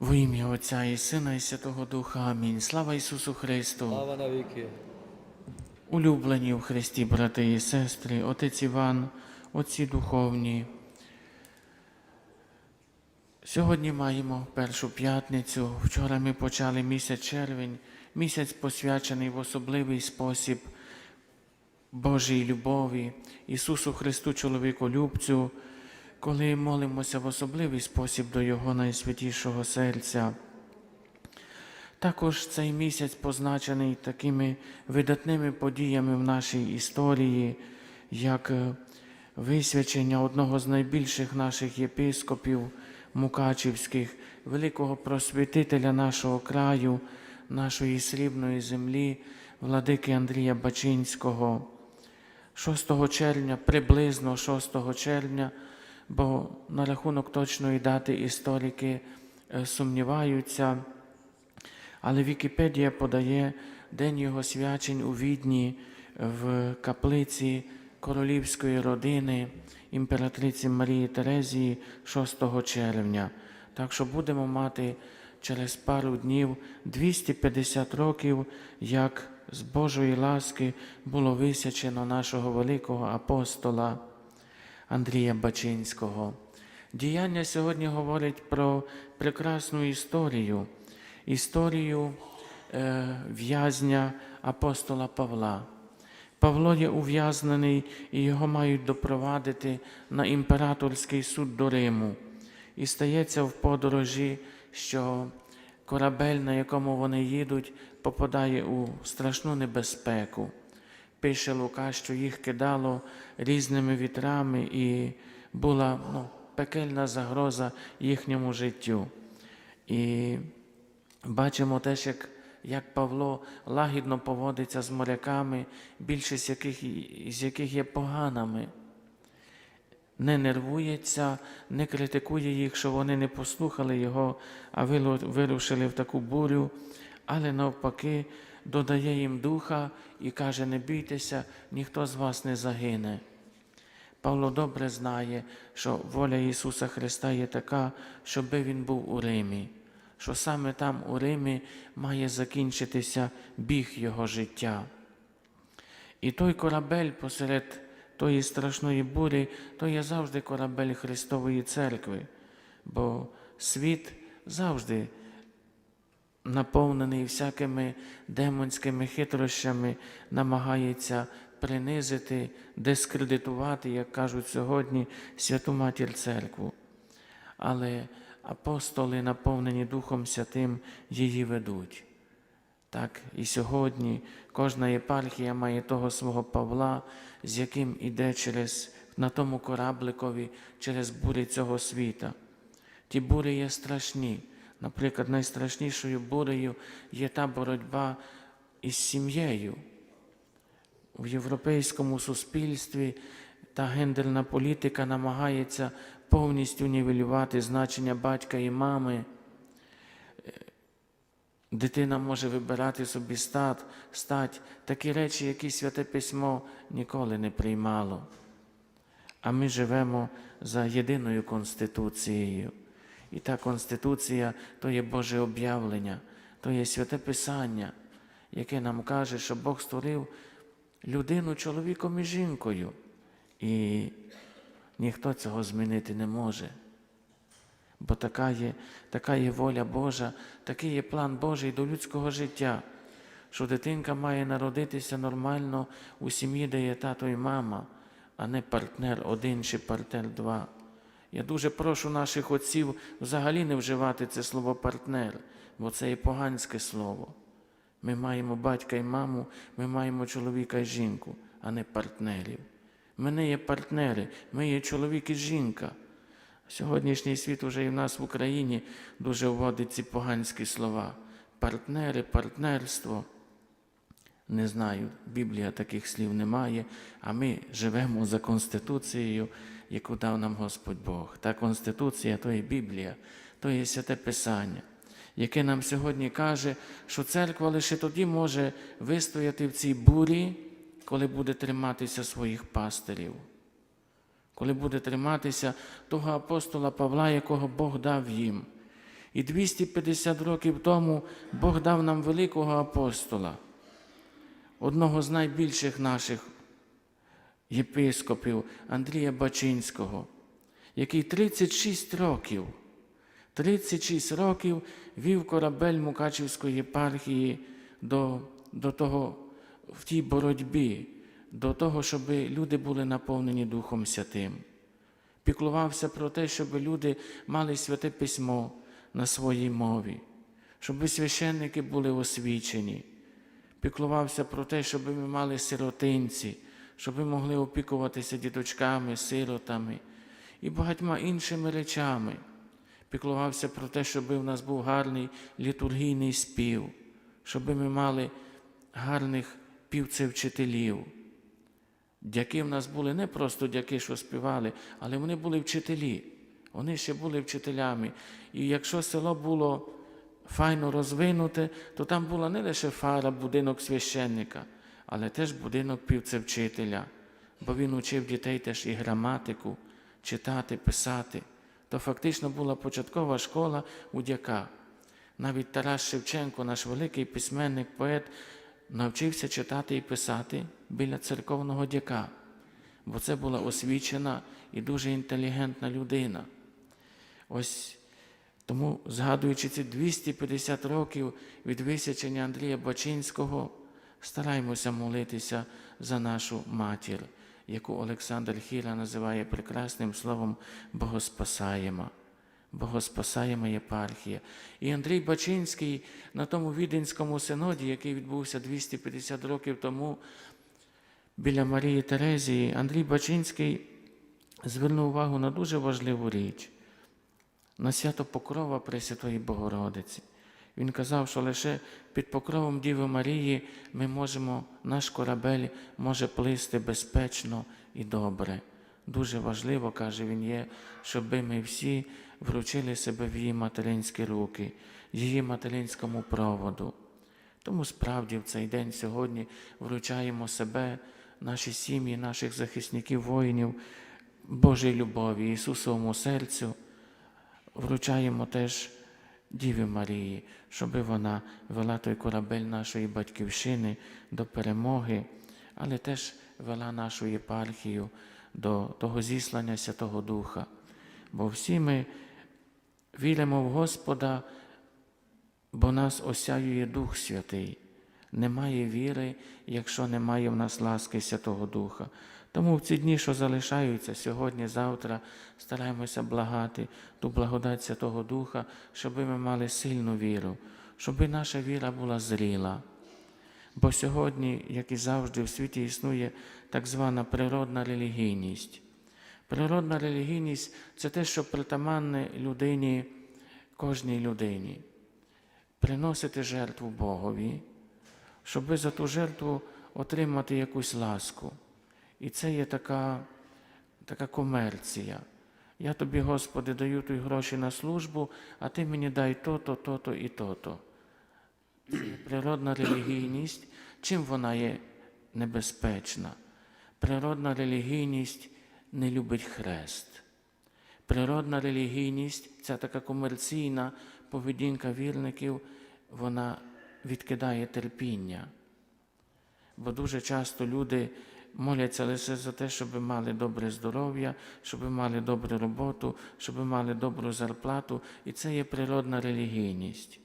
Во ім'я Отця і Сина, і Святого Духа. Амінь. Слава Ісусу Христу! Слава навіки. Улюблені в Христі, брати і сестри, Отець Іван, Отці Духовні. Сьогодні маємо першу п'ятницю. Вчора ми почали місяць червень, місяць посвячений в особливий спосіб Божій любові, Ісусу Христу, чоловіколюбцю, коли молимося в особливий спосіб до Його найсвятішого серця. Також цей місяць позначений такими видатними подіями в нашій історії, як е, висвячення одного з найбільших наших єпископів Мукачівських, великого просвітителя нашого краю, нашої срібної землі, владики Андрія Бачинського. 6 червня, приблизно 6 червня, бо на рахунок точної дати історики е, сумніваються. Але Вікіпедія подає День його свячень у Відні в каплиці королівської родини імператриці Марії Терезії 6 червня. Так що будемо мати через пару днів 250 років, як з Божої ласки було висячено нашого великого апостола Андрія Бачинського. Діяння сьогодні говорить про прекрасну історію історію е, в'язня апостола Павла. Павло є ув'язнений і його мають допровадити на імператорський суд до Риму. І стається в подорожі, що корабель, на якому вони їдуть, попадає у страшну небезпеку. Пише Лука, що їх кидало різними вітрами, і була ну, пекельна загроза їхньому життю. І Бачимо теж, як, як Павло лагідно поводиться з моряками, більшість яких, з яких є поганими. Не нервується, не критикує їх, що вони не послухали його, а вирушили в таку бурю, але навпаки додає їм духа і каже: не бійтеся, ніхто з вас не загине. Павло добре знає, що воля Ісуса Христа є така, щоби Він був у Римі, що саме там у Римі має закінчитися біг Його життя. І той корабель посеред тої страшної бурі, то є завжди корабель Христової Церкви, бо світ завжди наповнений всякими демонськими хитрощами, намагається принизити, дискредитувати, як кажуть сьогодні, святу матір церкву. Але апостоли, наповнені Духом Святим, її ведуть. Так і сьогодні кожна єпархія має того свого Павла, з яким іде через, на тому корабликові через бурі цього світа. Ті бурі є страшні. Наприклад, найстрашнішою бурею є та боротьба із сім'єю. В європейському суспільстві та гендерна політика намагається повністю нівелювати значення батька і мами. Дитина може вибирати собі стат, стать, такі речі, які святе письмо ніколи не приймало. А ми живемо за єдиною Конституцією. І та Конституція то є Боже об'явлення, то є святе Писання, яке нам каже, що Бог створив людину чоловіком і жінкою. І ніхто цього змінити не може. Бо така є, така є воля Божа, такий є план Божий до людського життя, що дитинка має народитися нормально у сім'ї, де є тато і мама, а не партнер один чи партнер два. Я дуже прошу наших отців взагалі не вживати це слово партнер, бо це є поганське слово. Ми маємо батька і маму, ми маємо чоловіка і жінку, а не партнерів. Ми не є партнери, ми є чоловік і жінка. Сьогоднішній світ уже і в нас в Україні дуже вводить ці поганські слова. Партнери, партнерство. Не знаю, Біблія таких слів немає, а ми живемо за Конституцією, яку дав нам Господь Бог. Та Конституція то є Біблія, то є святе Писання, яке нам сьогодні каже, що церква лише тоді може вистояти в цій бурі, коли буде триматися своїх пастирів коли буде триматися того апостола Павла, якого Бог дав їм. І 250 років тому Бог дав нам великого апостола, одного з найбільших наших єпископів Андрія Бачинського, який 36 років, 36 років вів корабель Мукачівської єпархії до, до того, в тій боротьбі, до того, щоб люди були наповнені Духом Святим. Піклувався про те, щоб люди мали святе письмо на своїй мові, щоб священники були освічені. Піклувався про те, щоб ми мали сиротинці, щоб ми могли опікуватися діточками, сиротами і багатьма іншими речами. Піклувався про те, щоб у нас був гарний літургійний спів, щоб ми мали гарних півцевчителів. Дяки в нас були не просто дяки, що співали, але вони були вчителі. Вони ще були вчителями. І якщо село було файно розвинуте, то там була не лише фара, будинок священника, але теж будинок півцевчителя, бо він учив дітей теж і граматику, читати, писати. То фактично була початкова школа у дяка. Навіть Тарас Шевченко, наш великий письменник, поет, навчився читати і писати біля церковного дяка, бо це була освічена і дуже інтелігентна людина. Ось тому, згадуючи ці 250 років від висячення Андрія Бачинського, стараємося молитися за нашу матір, яку Олександр Хіра називає прекрасним словом Богоспасаєма. Богоспасаєма єпархія. І Андрій Бачинський на тому віденському синоді, який відбувся 250 років тому біля Марії Терезії, Андрій Бачинський звернув увагу на дуже важливу річ на свято Покрова Пресвятої Богородиці. Він казав, що лише під покровом Діви Марії ми можемо, наш корабель може плисти безпечно і добре. Дуже важливо, каже він, є, щоб ми всі вручили себе в її материнські руки, її материнському проводу. Тому справді в цей день сьогодні вручаємо себе, наші сім'ї, наших захисників, воїнів, Божій любові, Ісусовому серцю вручаємо теж Діві Марії, щоб вона вела той корабель нашої батьківщини до перемоги, але теж вела нашу єпархію до того зіслання Святого Духа. Бо всі ми віримо в Господа, бо нас осяює Дух Святий. Немає віри, якщо немає в нас ласки Святого Духа. Тому в ці дні, що залишаються сьогодні, завтра, стараємося благати ту благодать Святого Духа, щоб ми мали сильну віру, щоб наша віра була зріла. Бо сьогодні, як і завжди, в світі існує так звана природна релігійність. Природна релігійність це те, що притаманне людині, кожній людині. Приносити жертву Богові, щоб за ту жертву отримати якусь ласку. І це є така, така комерція. Я тобі, Господи, даю тобі гроші на службу, а ти мені дай то-то, то-то і то-то. Природна релігійність. Чим вона є небезпечна? Природна релігійність не любить хрест. Природна релігійність, ця така комерційна поведінка вірників, вона відкидає терпіння. Бо дуже часто люди моляться лише за те, щоб мали добре здоров'я, щоб мали добру роботу, щоб мали добру зарплату, і це є природна релігійність.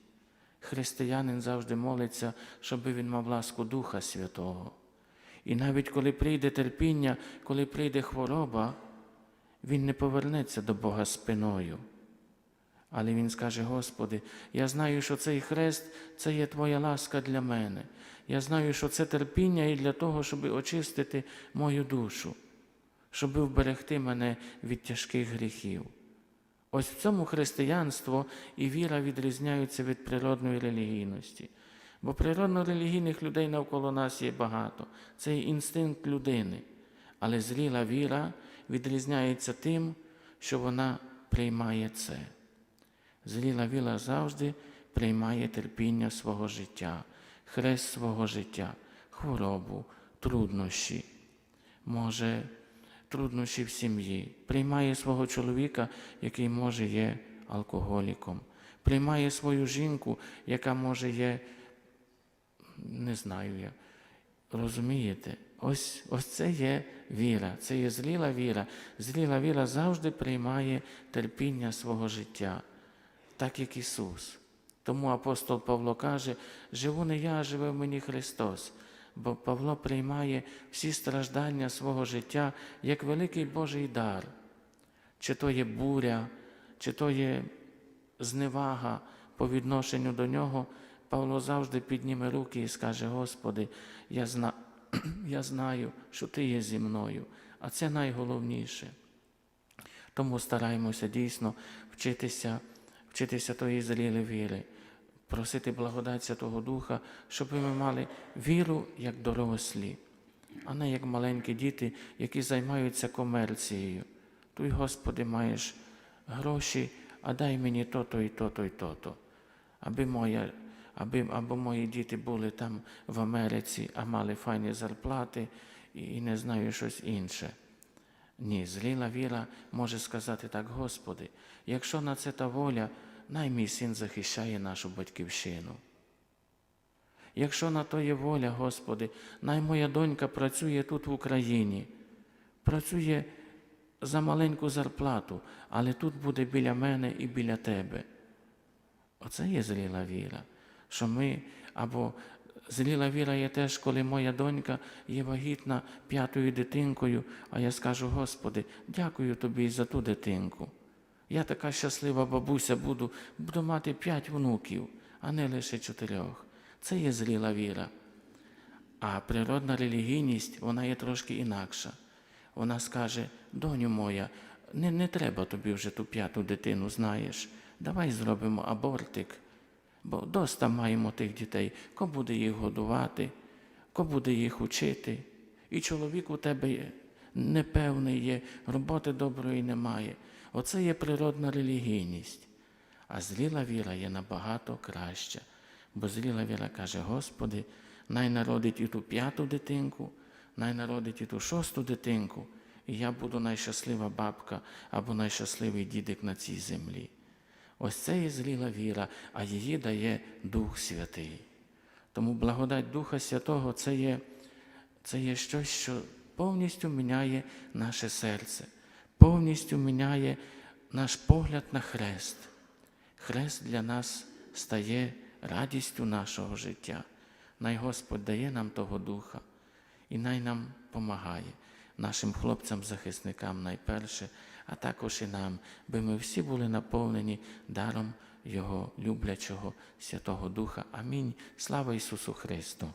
Християнин завжди молиться, щоб він мав ласку Духа Святого. І навіть коли прийде терпіння, коли прийде хвороба, він не повернеться до Бога спиною. Але він скаже: Господи, я знаю, що цей хрест це є Твоя ласка для мене. Я знаю, що це терпіння і для того, щоб очистити мою душу, щоб вберегти мене від тяжких гріхів. Ось в цьому християнство і віра відрізняються від природної релігійності. Бо природно-релігійних людей навколо нас є багато. Це є інстинкт людини. Але зріла віра відрізняється тим, що вона приймає це. Зріла віра завжди приймає терпіння свого життя, хрест свого життя, хворобу, труднощі, може, труднощі в сім'ї, приймає свого чоловіка, який може є алкоголіком, приймає свою жінку, яка може є, не знаю я. Розумієте? Ось, ось це є віра, це є зріла віра. Зріла віра завжди приймає терпіння свого життя, так як Ісус. Тому апостол Павло каже: живу не я, а живе в мені Христос. Бо Павло приймає всі страждання свого життя як великий Божий дар. Чи то є буря, чи то є зневага по відношенню до нього, Павло завжди підніме руки і скаже: Господи, я, зна... я знаю, що Ти є зі мною, а це найголовніше. Тому стараємося дійсно вчитися, вчитися тої зріли віри, просити благодать Святого Духа, щоб ми мали віру як дорослі, а не як маленькі діти, які займаються комерцією. Туй, Господи, маєш гроші, а дай мені то-то і то-то і то-то. Аби моя, аби, або мої діти були там в Америці, а мали файні зарплати і, і не знаю щось інше. Ні, зріла віра може сказати так, Господи, якщо на це та воля, най мій син захищає нашу батьківщину. Якщо на то є воля, Господи, най моя донька працює тут в Україні, працює за маленьку зарплату, але тут буде біля мене і біля Тебе. Оце є зріла віра, що ми або зріла віра є теж, коли моя донька є вагітна п'ятою дитинкою, а я скажу, Господи, дякую тобі за ту дитинку. Я така щаслива бабуся буду, буду мати п'ять внуків, а не лише чотирьох. Це є зріла віра. А природна релігійність, вона є трошки інакша. Вона скаже, доню моя, не, не треба тобі вже ту п'яту дитину, знаєш. Давай зробимо абортик, бо доста маємо тих дітей, ко буде їх годувати, ко буде їх учити. І чоловік у тебе непевний є, роботи доброї немає. Оце є природна релігійність. А зріла віра є набагато краща. Бо зріла віра каже, Господи, най народить і ту п'яту дитинку, най народить і ту шосту дитинку, і я буду найщаслива бабка або найщасливий дідик на цій землі. Ось це є зріла віра, а її дає Дух Святий. Тому благодать Духа Святого це є, це є щось, що повністю міняє наше серце, повністю міняє наш погляд на хрест. Хрест для нас стає радістю нашого життя. Най Господь дає нам того Духа і най нам помагає, нашим хлопцям-захисникам найперше, а також і нам, би ми всі були наповнені даром Його люблячого Святого Духа. Амінь. Слава Ісусу Христу!